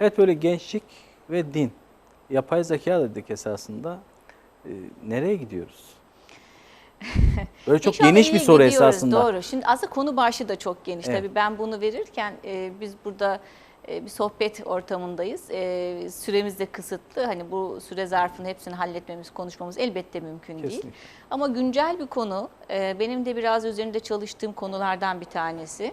Evet böyle gençlik ve din. Yapay zeka dedik esasında. Ee, nereye gidiyoruz? Böyle çok İnşallah geniş bir soru gidiyoruz, esasında. Doğru. Şimdi aslında konu başlığı da çok geniş. Evet. Tabii ben bunu verirken e, biz burada e, bir sohbet ortamındayız. E, süremiz de kısıtlı. Hani bu süre zarfını hepsini halletmemiz, konuşmamız elbette mümkün değil. Kesinlikle. Ama güncel bir konu. e, benim de biraz üzerinde çalıştığım konulardan bir tanesi.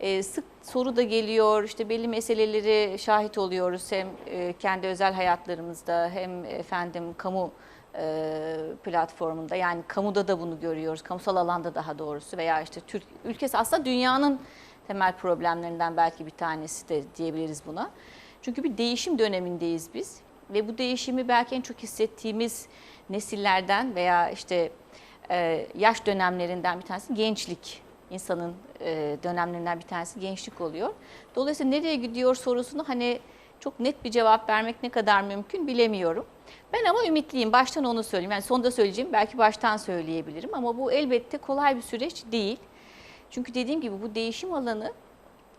E, sık soru da geliyor, işte belli meseleleri şahit oluyoruz hem e, kendi özel hayatlarımızda hem efendim kamu e, platformunda yani kamuda da bunu görüyoruz, kamusal alanda daha doğrusu veya işte Türk ülkesi aslında dünyanın temel problemlerinden belki bir tanesi de diyebiliriz buna. Çünkü bir değişim dönemindeyiz biz ve bu değişimi belki en çok hissettiğimiz nesillerden veya işte e, yaş dönemlerinden bir tanesi gençlik. İnsanın e, dönemlerinden bir tanesi gençlik oluyor. Dolayısıyla nereye gidiyor sorusunu hani çok net bir cevap vermek ne kadar mümkün bilemiyorum. Ben ama ümitliyim. Baştan onu söyleyeyim. Yani sonda söyleyeceğim belki baştan söyleyebilirim ama bu elbette kolay bir süreç değil. Çünkü dediğim gibi bu değişim alanı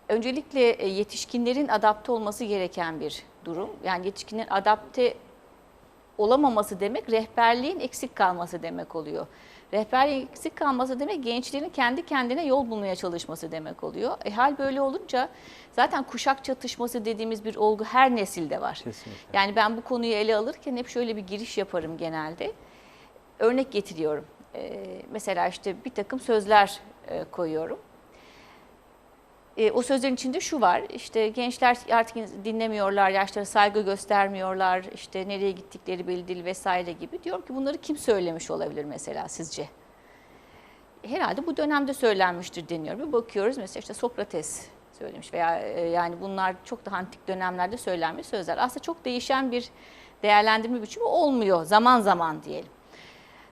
öncelikle e, yetişkinlerin adapte olması gereken bir durum. Yani yetişkinlerin adapte olamaması demek rehberliğin eksik kalması demek oluyor. Rehberliğin eksik kalması demek gençlerin kendi kendine yol bulmaya çalışması demek oluyor. E, hal böyle olunca zaten kuşak çatışması dediğimiz bir olgu her nesilde var. Kesinlikle. Yani ben bu konuyu ele alırken hep şöyle bir giriş yaparım genelde. Örnek getiriyorum. Ee, mesela işte bir takım sözler e, koyuyorum. E, o sözlerin içinde şu var, işte gençler artık dinlemiyorlar, yaşlara saygı göstermiyorlar, işte nereye gittikleri belli değil vesaire gibi. Diyorum ki bunları kim söylemiş olabilir mesela sizce? Herhalde bu dönemde söylenmiştir deniyor. Bir bakıyoruz mesela işte Sokrates söylemiş veya e, yani bunlar çok daha antik dönemlerde söylenmiş sözler. Aslında çok değişen bir değerlendirme biçimi olmuyor zaman zaman diyelim.